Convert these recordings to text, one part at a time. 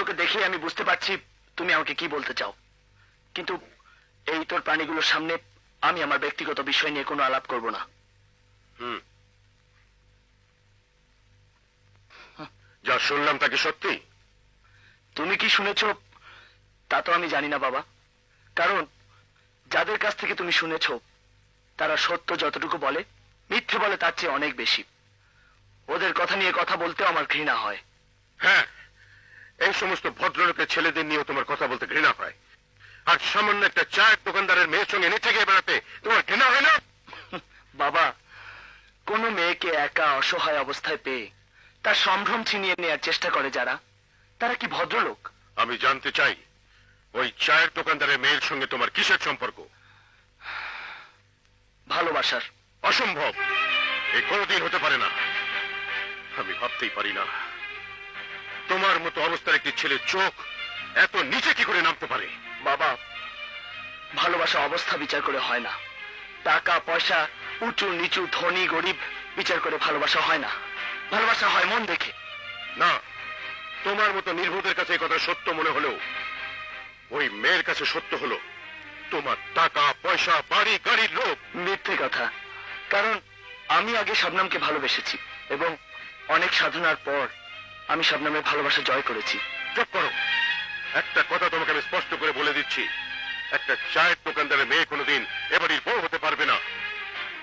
দেখে আমি বুঝতে পারছি তুমি আমাকে কি বলতে চাও। কিন্তু এই তোর প্রাণীগুলোর সামনে আমি আমার ব্যক্তিগত বিষয় নিয়ে কোনো আলাপ করব না। হুম। যা শুনলাম তাকে সত্যি? তুমি কি শুনেছ তা তো আমি জানি না বাবা। কারণ যাদের কাছ থেকে তুমি শুনেছ তারা সত্য যতটুকু বলে মিথ্যে বলে তার চেয়ে অনেক বেশি। ওদের কথা নিয়ে কথা বলতেও আমার ঘৃণা হয়। হ্যাঁ এই সমস্ত ভদ্রলোকের ছেলেদের নিয়েও তোমার কথা বলতে ঘৃণা পায় আর সামান্য একটা চায়ের দোকানদারের মেয়ের সঙ্গে নেচে গিয়ে বেড়াতে তোমার ঘৃণা হয় না? বাবা কোনো মেয়েকে একা অসহায় অবস্থায় পেয়ে তার সম্ভ্রম ছিনিয়ে নেওয়ার চেষ্টা করে যারা তারা কি ভদ্রলোক? আমি জানতে চাই ওই চায়ের দোকানদারের মেয়ের সঙ্গে তোমার কিসের সম্পর্ক? ভালোবাসার। অসম্ভব। এ কোনোদিন হতে পারে না। আমি ভাবতেই পারি না। তোমার মতো অবস্থার একটি ছেলের চোখ এত নিচে কি করে নামতে পারে? বাবা ভালোবাসা অবস্থা বিচার করে হয় না। টাকা পয়সা উঁচু নিচু ধনী গরিব বিচার করে ভালোবাসা হয় না। ভালোবাসা হয় মন দেখে। না তোমার মতো নির্ভুতের কাছে এই কথা সত্য মনে হলেও ওই মেয়ের কাছে সত্য হলো তোমার টাকা পয়সা বাড়ি গাড়ির লোক মিথ্যে কথা। কারণ আমি আগে শবনামকে ভালোবেসেছি এবং অনেক সাধনার পর আমি শবনামের ভালোবাসা জয় করেছি। চুপ করো। একটা কথা তোমাকে আমি স্পষ্ট করে বলে দিচ্ছি। একটা চায়ের দোকানদারের মেয়ে কোনোদিন এবাড়ির বউ হতে পারবে না।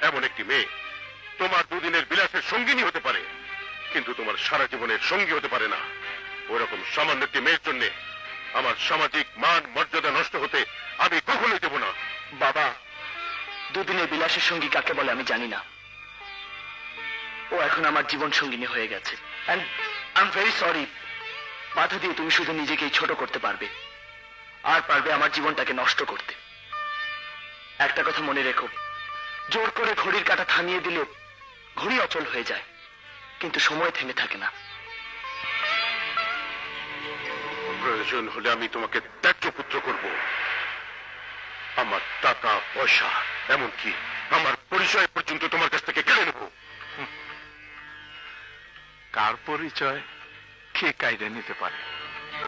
এমন একটি মেয়ে তোমার দুদিনের বিলাসের সঙ্গিনী হতে পারে কিন্তু তোমার সারা জীবনের সঙ্গী হতে পারে না। ওরকম সামান্য একটি মেয়ের জন্য আমার সামাজিক মান মর্যাদা নষ্ট হতে আমি কখনোই দেব না। বাবা দুদিনের বিলাসের সঙ্গী কাকে বলে আমি জানি না। ও এখন আমার জীবন সঙ্গিনী হয়ে গেছে। আই এম ভেরি সরি বাধা দিয়ে তুমি শুধু নিজেকেই ছোট করতে পারবে। আর পারবে আমার জীবনটাকে নষ্ট করতে। একটা কথা মনে রেখো। জোর করে ঘড়ির কাঁটা থামিয়ে দিলে ঘড়ি অচল হয়ে যায়। কিন্তু সময় থেমে থাকে না। প্রয়োজন হলে আমি তোমাকে ত্যায্য পুত্র করব। আমার টাকা, পয়সা, এমনকি আমার পরিচয় পর্যন্ত তোমার কাছ থেকে কেড়ে নেব। কার পরিচয় কে কায়দা নিতে পারে?